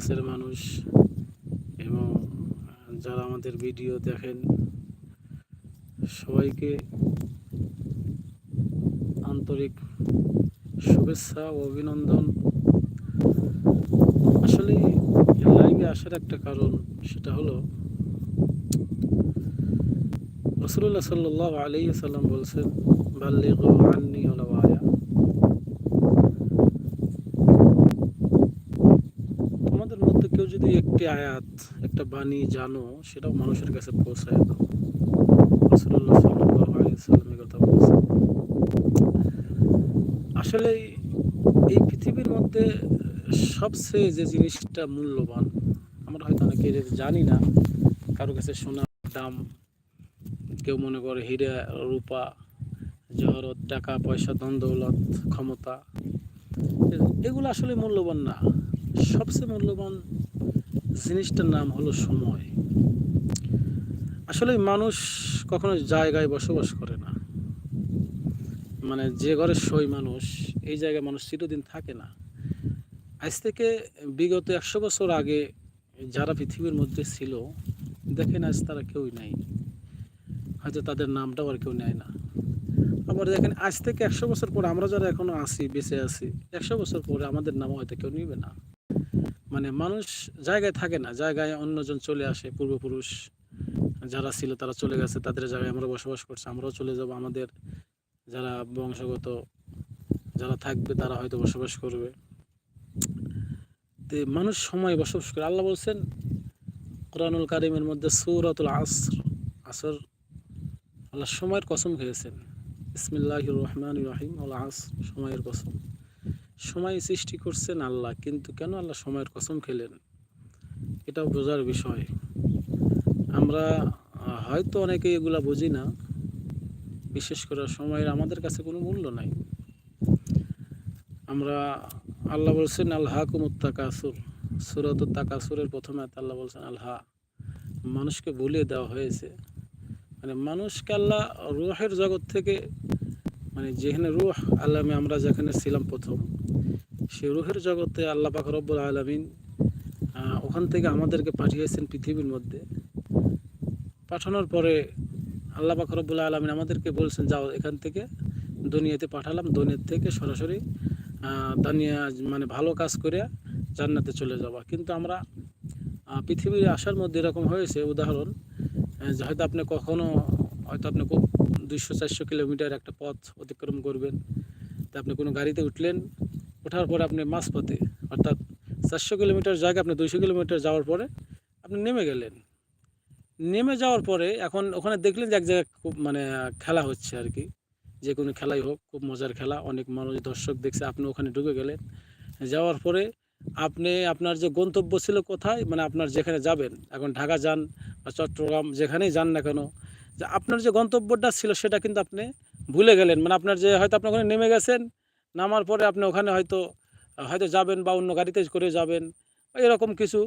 কাছের মানুষ এবং যারা আমাদের ভিডিও দেখেন, সবাইকে আন্তরিক শুভেচ্ছা ও অভিনন্দন। আসলে লাইভে আসার একটা কারণ সেটা হলো রসুল্লাহ সাল্লাহ আলী সাল্লাম বলছেন, বাল্লিগ আন্নি হলো আয়া তোমাদের মধ্যে কেউ যদি একটি আয়াত, একটা বাণী জানো, সেটাও মানুষের কাছে পৌঁছায় দাও। কথা আসলে এই পৃথিবীর মধ্যে সবচেয়ে যে জিনিসটা মূল্যবান, আমরা হয়তো অনেকে জানি না, কারও কাছে সোনার দাম, কেউ মনে করে হীরা, রূপা, জহরত, টাকা, পয়সা, ধন, দৌলত, ক্ষমতা, এগুলো আসলে মূল্যবান না। সবচেয়ে মূল্যবান জিনিসটার নাম হলো সময়। আসলে মানুষ কখনো জায়গায় বসবাস করে না। মানে যে ঘরে সই মানুষ, এই জায়গায় মানুষ চিরদিন থাকে না। আজ থেকে বিগত একশো বছর আগে যারা পৃথিবীর মধ্যে ছিল, দেখেন আজ তারা কেউই নাই। হয়তো তাদের নামটাও আর কেউ নেয় না। আবার দেখেন আজ থেকে একশো বছর পরে আমরা যারা এখনও আছি, বেঁচে আছি, একশো বছর পরে আমাদের নাম হয়তো কেউ নিবে না। মানে মানুষ জায়গায় থাকে না, জায়গায় অন্যজন চলে আসে, পূর্বপুরুষ যারা ছিল তারা চলে গেছে, তাদের জায়গায় আমরা বসবাস করছি, আমরাও চলে যাব, আমাদের যারা বংশগত যারা থাকবে তারা হয়তো বসবাস করবে। তে মানুষ সময় বসবাস করে, আল্লাহ বলছেন কোরআনুল কারিমের মধ্যে সৌরাতুল আসর আসর আল্লাহ সময়ের কসম খেয়েছেন। ইসমিল্লাহ রহমান রহিম, আল আস সময়ের কসম। সময় সৃষ্টি করছেন আল্লাহ, কিন্তু কেন আল্লাহ সময়ের কসম খেলেন? এটাও বোঝার বিষয়। আমরা হয়তো অনেকে এগুলা বুঝি না। বিশেষ করে সময়ের আমাদের কাছে কোনো মূল্য নাই। আমরা, আল্লাহ বলছেন আল্লাহ কুমুত্তাকাসুর সুরত তাকাসুরের প্রথমে আল্লাহ বলছেন আল্লাহ মানুষকে ভুলিয়ে দেওয়া হয়েছে। মানে মানুষকে আল্লাহ রুহের জগৎ থেকে মানে যেখানে রুহ আল্লামে আমরা যেখানে ছিলাম প্রথম সেই রুহের জগতে আল্লাহ পাক রব্বুল আলমিন ওখান থেকে আমাদেরকে পাঠিয়েছেন পৃথিবীর মধ্যে। পাঠানোর পরে আল্লাহ পাক রব্বুল আলমিন আমাদেরকে বলছেন, যাও এখান থেকে দুনিয়াতে পাঠালাম দুনিয়ার থেকে সরাসরি দানিয়া মানে ভালো কাজ করে জান্নাতে চলে যাওয়া কিন্তু আমরা পৃথিবীর আসার মধ্যে এরকম হয়েছে, উদাহরণ যে হয়তো আপনি কখনো হয়তো আপনি খুব দুইশো, চারশো কিলোমিটার একটা পথ অতিক্রম করবেন। তা আপনি কোনো গাড়িতে উঠলেন, ওঠার পরে আপনি মাঝপথে, অর্থাৎ চারশো কিলোমিটার জায়গায় আপনি দুইশো কিলোমিটার যাওয়ার পরে আপনি নেমে গেলেন। নেমে যাওয়ার পরে এখন ওখানে দেখলেন যে এক জায়গায় খুব মানে খেলা হচ্ছে আর কি। যে কোনো খেলাই হোক, খুব মজার খেলা, অনেক মানুষ, দর্শক দেখছে, আপনি ওখানে ঢুকে গেলেন। যাওয়ার পরে আপনি, আপনার যে গন্তব্য ছিল কোথায়? মানে আপনার যেখানে যাবেন, এখন ঢাকা যান বা চট্টগ্রাম যেখানেই যান না কেন যে আপনার যে গন্তব্যটা ছিল সেটা কিন্তু আপনি ভুলে গেলেন। মানে আপনার যে হয়তো আপনি ওখানে নেমে গেছেন, নামার পরে আপনি ওখানে হয়তো হয়তো যাবেন বা অন্য গাড়িতে করে যাবেন এরকম কিছু।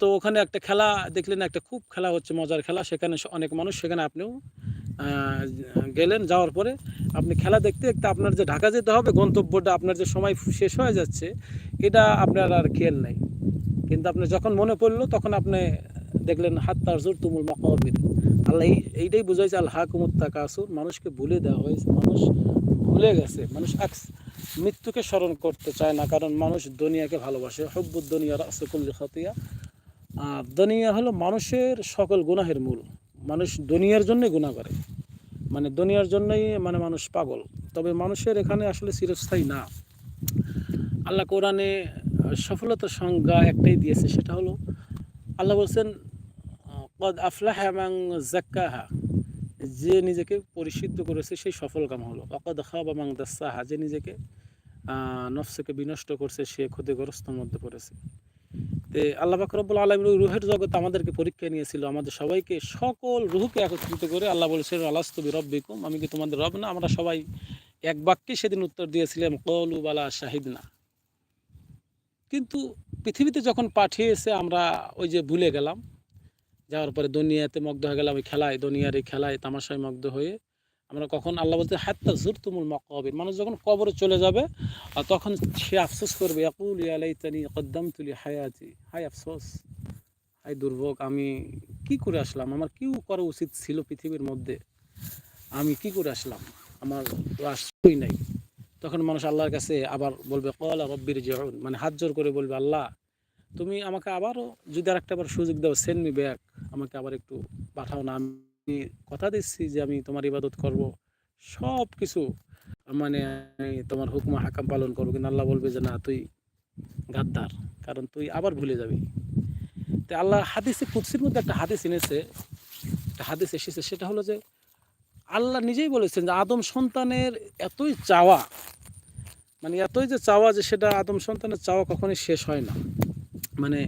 তো ওখানে একটা খেলা দেখলেন, একটা খুব খেলা হচ্ছে, মজার খেলা। সেখানে অনেক মানুষ, সেখানে আপনিও গেলেন। যাওয়ার পরে আপনি খেলা দেখতে দেখতে আপনার যে ঢাকা যেতে হবে, গন্তব্যটা আপনার যে সময় শেষ হয়ে যাচ্ছে, এটা আপনার আর খেয়াল নাই। কিন্তু আপনি যখন মনে পড়ল, তখন আপনি দেখলেন হাত তারজুর তুমুল মকাবির আল্লাহ এইটাই বোঝাইছে, আল্লাহ কুমুত্তা কাসুর মানুষকে ভুলে দেওয়া হয়েছে, মানুষ ভুলে গেছে, মানুষ আক্স- মৃত্যুকে স্মরণ করতে চায় না, কারণ মানুষ দুনিয়াকে ভালোবাসে। হব্বুদ দুনিয়া রাসকুল্লি খতিয়া। আর দুনিয়া হলো মানুষের সকল গুনাহের মূল। মানুষ দুনিয়ার জন্যই গুনাহ করে। মানে দুনিয়ার জন্যই মানে মানুষ পাগল। তবে মানুষের এখানে আসলে চিরস্থায়ী না। আল্লাহ কোরআনে সফলতার সংজ্ঞা একটাই দিয়েছে, সেটা হলো, আল্লাহ বলছেন কদ আফলাহ এবং জাক্কাহা যে নিজেকে পরিশুদ্ধ করেছে, সেই সফল কাম হলো। অকদ খাব এবং দাসাহা যে নিজেকে নফসকে বিনষ্ট করছে, সে ক্ষতিগ্রস্ত মধ্যে পড়েছে। তে আল্লাহ বাকরবুল আলম রুহের জগৎ আমাদেরকে পরীক্ষা নিয়েছিল। আমাদের সবাইকে, সকল রুহকে একত্রিত করে আল্লাহ বলেছেন আলাস্তবি রব্বিকুম আমি কি তোমাদের রব না? আমরা সবাই এক বাক্যে সেদিন উত্তর দিয়েছিলাম, কলু বালা শাহিদ না কিন্তু পৃথিবীতে যখন পাঠিয়েছে, আমরা ওই যে ভুলে গেলাম যাওয়ার পরে দুনিয়াতে মগ্ধ হয়ে গেলাম, ওই খেলায়, দুনিয়ার এই খেলায় তামাশায় মগ্ধ হয়ে আমরা কখন আল্লাহ বলতে হাত্তা জুর তুমুল মকবির মানুষ যখন কবরে চলে যাবে, আর তখন সে আফসোস করবে, ইয়াকুল ইয়ালাইতানি কদ্দাম তুলি হায়াতি হাই আফসোস হাই দুর্ভোগ, আমি কি করে আসলাম? আমার কি করা উচিত ছিল পৃথিবীর মধ্যে? আমি কি করে আসলাম? আমার আসই নাই। তখন মানুষ আল্লাহর কাছে আবার বলবে, কলা রব্বির জিউন মানে হাত জোর করে বলবে, আল্লাহ, তুমি আমাকে আবারও যদি আর একটা বার সুযোগ দাও সেন্ড মি ব্যাক আমাকে আবার একটু পাঠাও না। আমি কথা দিচ্ছি যে আমি তোমার ইবাদত করব। সব কিছু মানে তোমার হুকুমা হাকাম পালন করব। কিন্তু আল্লাহ বলবে যে, না, তুই গাদ্দার, কারণ তুই আবার ভুলে যাবি। তো আল্লাহ হাদিসে কুৎসির মধ্যে একটা হাদিস এনেছে। একটা হাদিস এসেছে, সেটা হলো যে, আল্লাহ নিজেই বলেছেন যে, আদম সন্তানের এতই চাওয়া মানে এতই যে চাওয়া যে, সেটা আদম সন্তানের চাওয়া কখনোই শেষ হয় না। মানে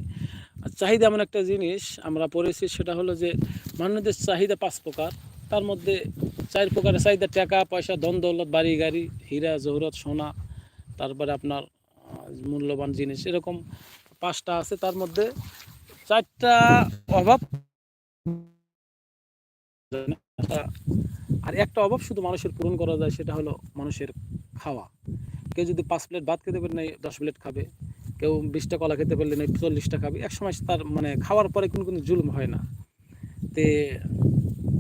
চাহিদা এমন একটা জিনিস আমরা পড়েছি, সেটা হলো যে মানুষদের চাহিদা পাঁচ প্রকার। তার মধ্যে চার প্রকারের চাহিদা, টাকা, পয়সা, ধন, দৌলত, বাড়ি, গাড়ি, হীরা, জহরত, সোনা, তারপরে আপনার মূল্যবান জিনিস, এরকম পাঁচটা আছে। তার মধ্যে চারটা অভাব। আর একটা অভাব শুধু মানুষের পূরণ করা যায়, সেটা হলো মানুষের খাওয়া। কেউ যদি পাঁচ প্লেট ভাত খেতে পারে নাই, দশ প্লেট খাবে। কেউ বিশটা কলা খেতে পারলে নাই চল্লিশটা খাবে। এক সময় তার মানে খাওয়ার পরে কোনো কোনো জুলুম হয় না। তে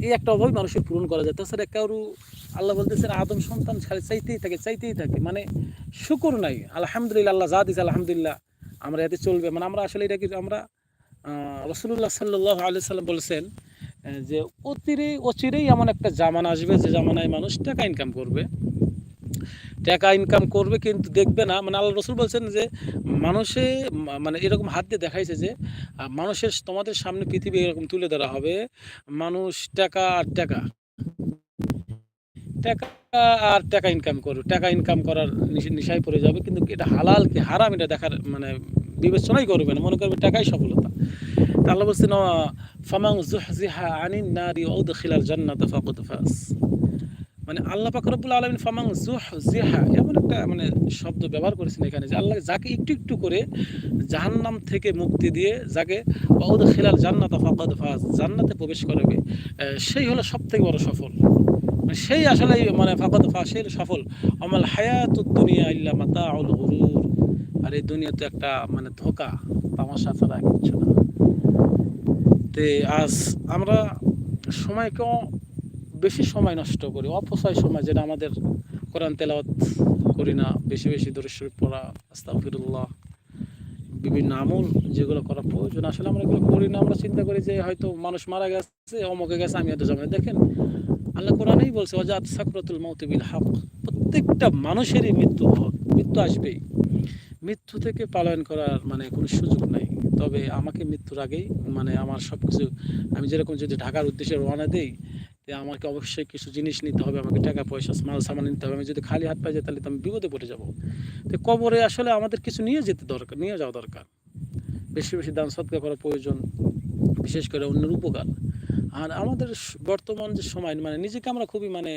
এই একটা অভাবই মানুষের পূরণ করা যায়। তাছাড়া কারু আল্লাহ বলতেছেন আদম সন্তান, খালি চাইতেই থাকে চাইতেই থাকে। মানে শুকুর নাই। আলহামদুলিল্লাহ, আল্লাহ যা দিছে, আলহামদুলিল্লাহ, আমরা এতে চলবে। মানে আমরা আসলে এটা কি, আমরা রসুল্লাহ সাল্লাহ আলি সাল্লাম বলেছেন যে অতিরে অচিরেই এমন একটা জামানা আসবে যে জামানায় মানুষ টাকা ইনকাম করবে। টাকা ইনকাম করবে কিন্তু দেখবে না। মানে আল্লাহ রসুল বলছেন যে, মানুষে মানে এরকম হাত দিয়ে দেখাইছে যে মানুষের তোমাদের সামনে পৃথিবী এরকম তুলে ধরা হবে। মানুষ টাকা আর টাকা। টাকা আর টাকা ইনকাম করবে। টাকা ইনকাম করার নিশ- নিশায় পড়ে যাবে। কিন্তু এটা হালাল কি হারাম, এটা দেখার মানে বিবেচনাই করবে না। মনে করবে টাকাই সফলতা। আল্লাহ বলছেন ফামাং জুহজিহা আনিন ফাকাদ ফাস। মানে আল্লাহ পাক রব্বুল আলামিন ফামাং জুহজিহা এমন একটা মানে শব্দ ব্যবহার করেছেন এখানে যে আল্লাহ যাকে একটু একটু করে জাহান্নাম থেকে মুক্তি দিয়ে যাকে উদখিলাল জান্নাত ফাকাদ ফাস জান্নাতে প্রবেশ করবে সেই হলো সবথেকে বড় সফল। মানে সেই আসলে মানে ফাকাদ ফাস সেই সফল। আমাল হায়াতুদ দুনিয়া ইল্লা মাতাউল গুরুর। আর এই দুনিয়া তো একটা মানে ধোকা, তামাশা ছাড়া কিচ্ছু না। তে আজ আমরা সময়কেও বেশি সময় নষ্ট করি, অপচয় সময় যেটা আমাদের কোরআন তেলাওয়াত করি না, বেশি বেশি দূরে শরীফ পড়া, আস্তাগফিরুল্লাহ, বিভিন্ন আমল যেগুলো করা প্রয়োজন। আসলে আমরা এগুলো করি না, আমরা চিন্তা করি যে হয়তো মানুষ মারা গেছে, অমকে গেছে, আমি হয়তো জমে দেখেন, আল্লাহ কোরআনেই বলছে অজাত সাকরাতুল মৌত বিল হক। প্রত্যেকটা মানুষেরই মৃত্যু হয় মৃত্যু আসবেই। মৃত্যু থেকে পালন করার মানে কোনো সুযোগ নাই। তবে আমাকে মৃত্যুর আগেই মানে আমার সব কিছু আমি যেরকম যদি ঢাকার উদ্দেশ্যে রওনা দেই আমাকে অবশ্যই কিছু জিনিস নিতে হবে, আমাকে টাকা পয়সা, মাল, সামান নিতে হবে। আমি যদি খালি হাত পাই যাই তাহলে তো আমি বিপদে পড়ে যাব। তো কবরে আসলে আমাদের কিছু নিয়ে যেতে দরকার, নিয়ে যাওয়া দরকার। বেশি বেশি দান, সৎকার করা প্রয়োজন, বিশেষ করে অন্যের উপকার। আর আমাদের বর্তমান যে সময় মানে নিজেকে আমরা খুবই মানে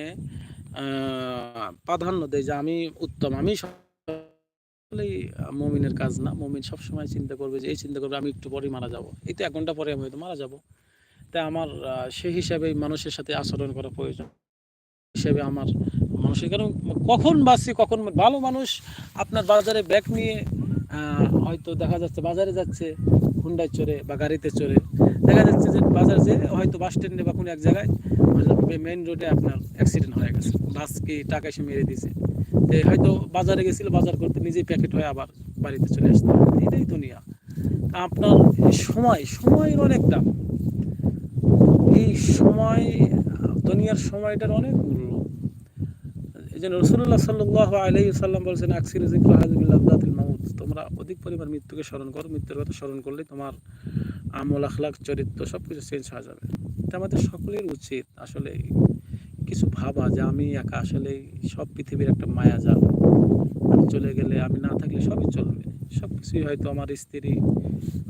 প্রাধান্য দেয় যে আমি উত্তম, আমি মমিনের কাজ না। মমিন সবসময় চিন্তা করবে যে, এই চিন্তা করবে আমি একটু পরেই মারা যাব। এই তো এক ঘণ্টা পরে আমি হয়তো মারা যাব। তাই আমার সেই হিসাবে মানুষের সাথে আচরণ করা প্রয়োজন। হিসেবে আমার মানুষের কারণ কখন বাঁচছি কখন ভালো মানুষ আপনার বাজারে ব্যাগ নিয়ে হয়তো দেখা যাচ্ছে বাজারে যাচ্ছে, হুন্ডায় চড়ে বা গাড়িতে চড়ে। দেখা যাচ্ছে যে বাজার যে হয়তো বাস স্ট্যান্ডে বা কোনো এক জায়গায় মেইন রোডে আপনার অ্যাক্সিডেন্ট হয়ে গেছে। বাসকে টাকা এসে মেরে দিয়েছে। তো হয়তো বাজারে গেছিল, বাজার করতে নিজেই প্যাকেট হয়ে আবার বাড়িতে চলে আসতে। এটাই দুনিয়া। আপনার সময়, সময়ের অনেক দাম। এই সময়, দুনিয়ার সময়টার অনেক মূল্য। এই জন্য রসুল্লাহ সাল্লাহ আলহি সাল্লাম বলছেন, আকসির তোমরা অধিক পরিমাণ মৃত্যুকে স্মরণ করো। মৃত্যুর কথা স্মরণ করলে তোমার আমল আখলাক চরিত্র সব কিছু চেঞ্জ হয়ে যাবে। এটা আমাদের সকলের উচিত। আসলে কিছু ভাবা যে আমি একা আসলে সব পৃথিবীর একটা মায়া যা আমি চলে গেলে আমি না থাকলে সবই চলবে। সব কিছুই হয়তো আমার স্ত্রী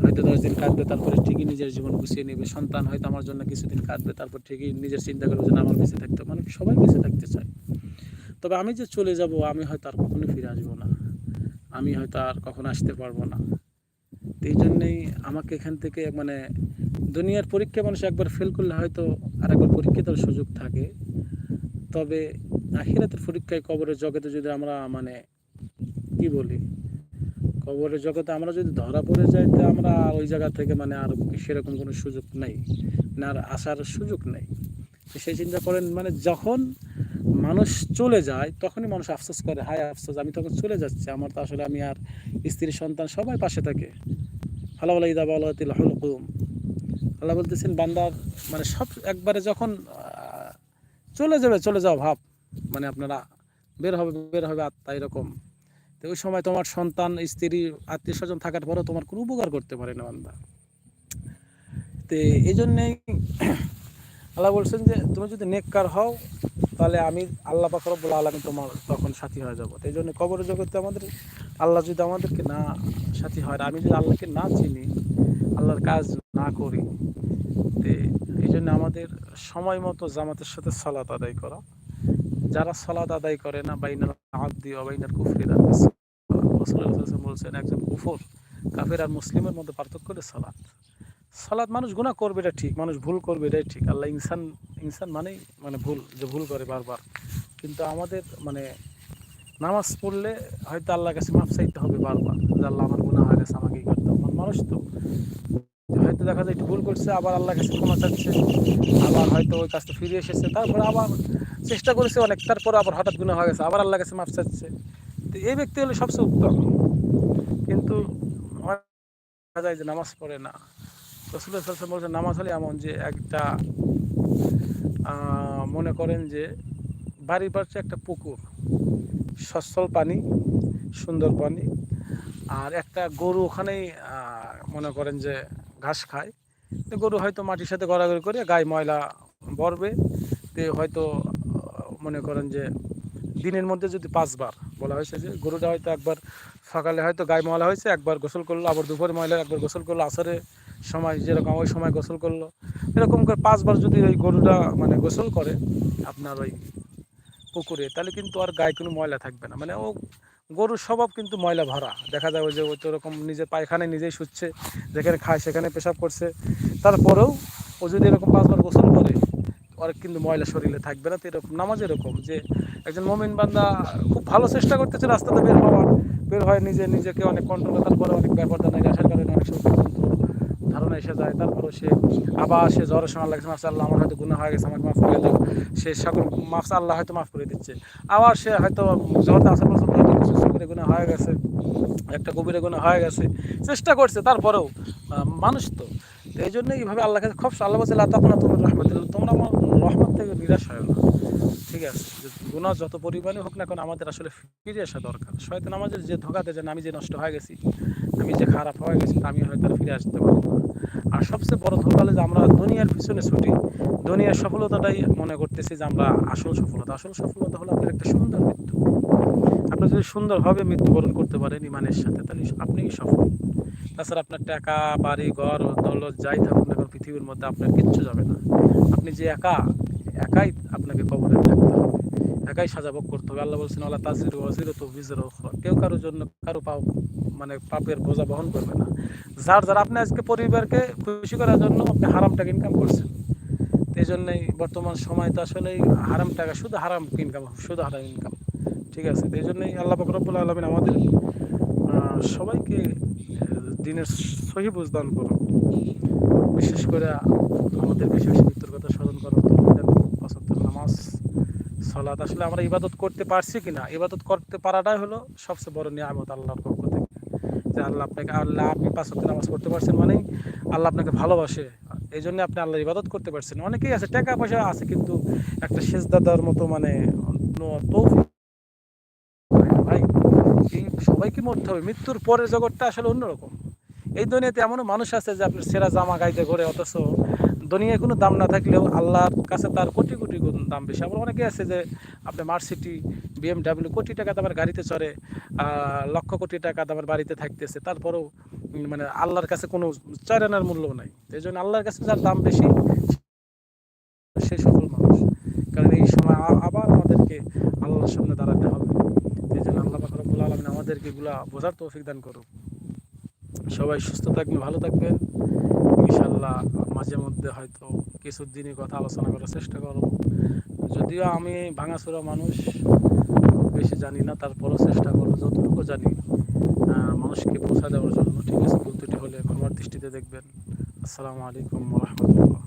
হয়তো দশ দিন কাঁদবে, তারপরে ঠিকই নিজের জীবন গুছিয়ে নেবে। সন্তান হয়তো আমার জন্য কিছুদিন কাঁদবে, তারপর ঠিকই নিজের চিন্তা করবে যেন আমার বেঁচে থাকতে। মানে সবাই বেঁচে থাকতে চায়। তবে আমি যে চলে যাব, আমি হয়তো আর কখনো ফিরে আসব না। আমি হয়তো আর কখনো আসতে পারব না। এই জন্যেই আমাকে এখান থেকে মানে দুনিয়ার পরীক্ষা মানুষ একবার ফেল করলে হয়তো আর একবার পরীক্ষা দেওয়ার সুযোগ থাকে। তবে আখিরাতের পরীক্ষায় কবরের জগতে যদি আমরা মানে কি বলি কবরের জগতে আমরা যদি ধরা পড়ে যাই, তো আমরা ওই জায়গা থেকে মানে আর সেরকম কোনো সুযোগ নেই। না আর আসার সুযোগ নেই। সেই চিন্তা করেন মানে যখন মানুষ চলে যায়, তখনই মানুষ আফসোস করে, হায় আফসোস, আমি তখন চলে যাচ্ছি। আমার তো আসলে আমি আর স্ত্রী, সন্তান সবাই পাশে থাকে। ভালো ইদা বালাতিল হলকুম। আল্লাহ বলতেছেন, বান্দার মানে সব একবারে যখন চলে যাবে, চলে যাও ভাব মানে আপনারা বের হবে বের হবে আত্মা এরকম। তো ওই সময় তোমার সন্তান, স্ত্রী আত্মীয় স্বজন থাকার পরেও তোমার কোনো উপকার করতে পারে না বান্দা। তো এই জন্যেই আল্লাহ বলছেন যে, তুমি যদি নেককার হও, তাহলে আমি আল্লাহ পাক রব্বুল আলমী তোমার তখন সাথী হয়ে যাব। এই জন্য কবর জগতে আমাদের, আল্লাহ যদি আমাদেরকে না সাথী হয় আমি যদি আল্লাহকে না চিনি, আল্লাহর কাজ না করি, তো এই জন্য আমাদের সময় মতো জামাতের সাথে সালাত আদায় করা। যারা সালাত আদায় করে না, বাইনাল আব্দি আর রাসূলুল্লাহ বলছেন, একজন কুফর, কাফের আর মুসলিমের মধ্যে পার্থক্য হলো সালাত। সালাত মানুষ গুনাহ করবে, এটা ঠিক, মানুষ ভুল করবে, এটাই ঠিক। আল্লাহ ইনসান ইনসান মানেই মানে ভুল, যে ভুল করে বারবার। কিন্তু আমাদের মানে নামাজ পড়লে হয়তো আল্লাহর কাছে মাফ চাইতে হবে বারবার, যে আল্লাহ আমার গুণা হয়ে গেছে আমাকে করতে হবে। মানুষ তো হয়তো দেখা যায় একটু ভুল করছে, আবার আল্লাহ কাছে ক্ষমা চাচ্ছে, আবার হয়তো ওই কাজটা ফিরে এসেছে। তারপরে আবার চেষ্টা করেছে অনেক, তারপরে আবার হঠাৎ গুনাহ হয়ে গেছে, আবার আল্লাহ কাছে মাফ চাচ্ছে। তো এই ব্যক্তি হলো সবচেয়ে উত্তম। কিন্তু দেখা যায় যে নামাজ পড়ে না। রসুল্লাহ বলছেন, নামাজ হলে এমন যে একটা মনে করেন যে বাড়ির পাশে একটা পুকুর, সচ্ছল পানি, সুন্দর পানি, আর একটা গরু ওখানেই মনে করেন যে ঘাস খায়। তো গরু হয়তো মাটির সাথে গড়াগড়ি করে গায়ে ময়লা বরবে তে হয়তো মনে করেন যে দিনের মধ্যে যদি পাঁচবার বলা হয়েছে যে গরুটা হয়তো একবার সকালে হয়তো গায়ে ময়লা হয়েছে, একবার গোসল করল, আবার দুপুরে ময়লা, একবার গোসল করল আসরে সময় যেরকম ওই সময় গোসল করল। এরকম করে পাঁচবার যদি ওই গরুটা মানে গোসল করে আপনার ওই পুকুরে, তাহলে কিন্তু আর গায়ে কোনো ময়লা থাকবে না। মানে ও গরুর স্বভাব কিন্তু ময়লা ভরা। দেখা যায় ওই যে ও তো ওরকম নিজের পায়খানায় নিজেই শুচ্ছে, যেখানে খায় সেখানে পেশাব করছে। তারপরেও ও যদি এরকম পাঁচবার গোসল করে অনেক কিন্তু ময়লা শরীরে থাকবে না। তো এরকম নামাজ এরকম যে একজন মোমিন বান্দা খুব ভালো চেষ্টা করতেছে রাস্তাতে বের হওয়ার। বের হয় নিজে নিজেকে অনেক কন্ট্রোল তারপরে অনেক ব্যাপার নাই আসার কারণে অনেক সময় পর্যন্ত এসে যায় তারপরে সে আবার সে জ্বরের সময় লাগছে মাফ আল্লাহ, আমার হয়তো গুণা হয়ে গেছে, আমাকে মাফ করে দাও। সে সকল মাফ আল্লাহ হয়তো মাফ করে দিচ্ছে। আবার সে হয়তো জ্বরতে আসা পর্যন্ত হয়তো গুণা হয়ে গেছে, একটা গভীরে গুণা হয়ে গেছে, চেষ্টা করছে, তারপরেও মানুষ তো। এই জন্য এইভাবে আল্লাহ কাছে খুব আল্লাহ বলছে আল্লাহ তখন তোমার রহমত তোমরা আমার রহমত থেকে নিরাশ হয় না। ঠিক আছে? গুণা যত পরিমাণে হোক না কেন, আমাদের আসলে ফিরে আসা দরকার। শয়তান আমাদের যে ধোকা দেয় আমি যে নষ্ট হয়ে গেছি, আমি যে খারাপ হয়ে গেছি আমি হয়তো ফিরে আসতে পারব আর সবচেয়ে বড় ধোকা যে আমরা দুনিয়ার পিছনে ছুটি দুনিয়ার সফলতাটাই মনে করতেছি যে আমরা আসল সফলতা আসল সফলতা হলো আপনার একটা সুন্দর মৃত্যু আপনি যদি সুন্দরভাবে মৃত্যুবরণ করতে পারেন ইমানের সাথে তাহলে আপনিই সফল তাছাড়া আপনার টাকা বাড়ি ঘর দৌলত যাই থাকুন না পৃথিবীর মধ্যে আপনার কিচ্ছু যাবে না আপনি যে একা একাই আপনাকে কবরে থাকতে হবে একাই সাজাবক করতে হবে আল্লাহ বলছেন আল্লাহ তাজির ওয়াজির তো বিজের কেউ কারোর জন্য কারও পাও মানে পাপের বোঝা বহন করবে না। যার যার আপনি আজকে পরিবারকে খুশি করার জন্য আপনি হারাম টাকা ইনকাম করছেন। এই জন্যই বর্তমান সময় তো আসলে হারাম টাকা শুধু হারাম ইনকাম শুধু হারাম ইনকাম ঠিক আছে? এই জন্যই আল্লাহ বকরবুল আলমিন আমাদের সবাইকে দিনের সহি বুঝদান করুন বিশেষ করে আমাদের বেশি বেশি মৃত্যুর কথা স্মরণ করো পঁচাত্তর নামাজ সলাৎ আসলে আমরা ইবাদত করতে পারছি কিনা? ইবাদত করতে পারাটাই হলো সবচেয়ে বড় নিয়ামত আল্লাহর পক্ষ যে আল্লাহ আপনাকে, আল্লাহ আপনি পাঁচাত্তর নামাজ পড়তে পারছেন মানেই আল্লাহ আপনাকে ভালোবাসে। এই জন্য আপনি আল্লাহ ইবাদত করতে পারছেন। অনেকেই আছে, টাকা পয়সা আছে, কিন্তু একটা সেজদা দেওয়ার মতো মানে সবাইকে মরতে হবে। মৃত্যুর পরের জগৎটা আসলে অন্যরকম। এই দুনিয়াতে এমনও মানুষ আছে যে আপনার সেরা জামা গাইতে ঘরে, অথচ দুনিয়ায় কোনো দাম না থাকলেও আল্লাহর কাছে তার কোটি কোটি দাম বেশি। আবার অনেকে আছে যে আপনি মার্সিটি বিএমডাব্লিউ কোটি টাকা দামের গাড়িতে চড়ে লক্ষ কোটি টাকা দামের বাড়িতে থাকতেছে। তারপরেও মানে আল্লাহর কাছে কোনো চারানার মূল্য নাই। এই জন্য আল্লাহর কাছে যার দাম বেশি, সে সফল মানুষ। কারণ এই সময় আবার আমাদেরকে আল্লাহর সামনে দাঁড়াতে হবে। এই জন্য আল্লাহ রব্বুল আলমিন আমাদেরকে এগুলা বোঝার তৌফিক দান করুক। সবাই সুস্থ থাকবেন, ভালো থাকবেন। ইনশাল্লাহ মাঝে মধ্যে হয়তো কিছু দিনই কথা আলোচনা করার চেষ্টা করব। যদিও আমি ভাঙাচোরা মানুষ বেশি জানি না, তারপরও চেষ্টা করব, যতটুকু জানি। মানুষকে পৌঁছা দেওয়ার জন্য। ঠিক আছে, ভুল হলে ক্ষমার দৃষ্টিতে দেখবেন। আসসালামু আলাইকুম রহমতুল্লাহ।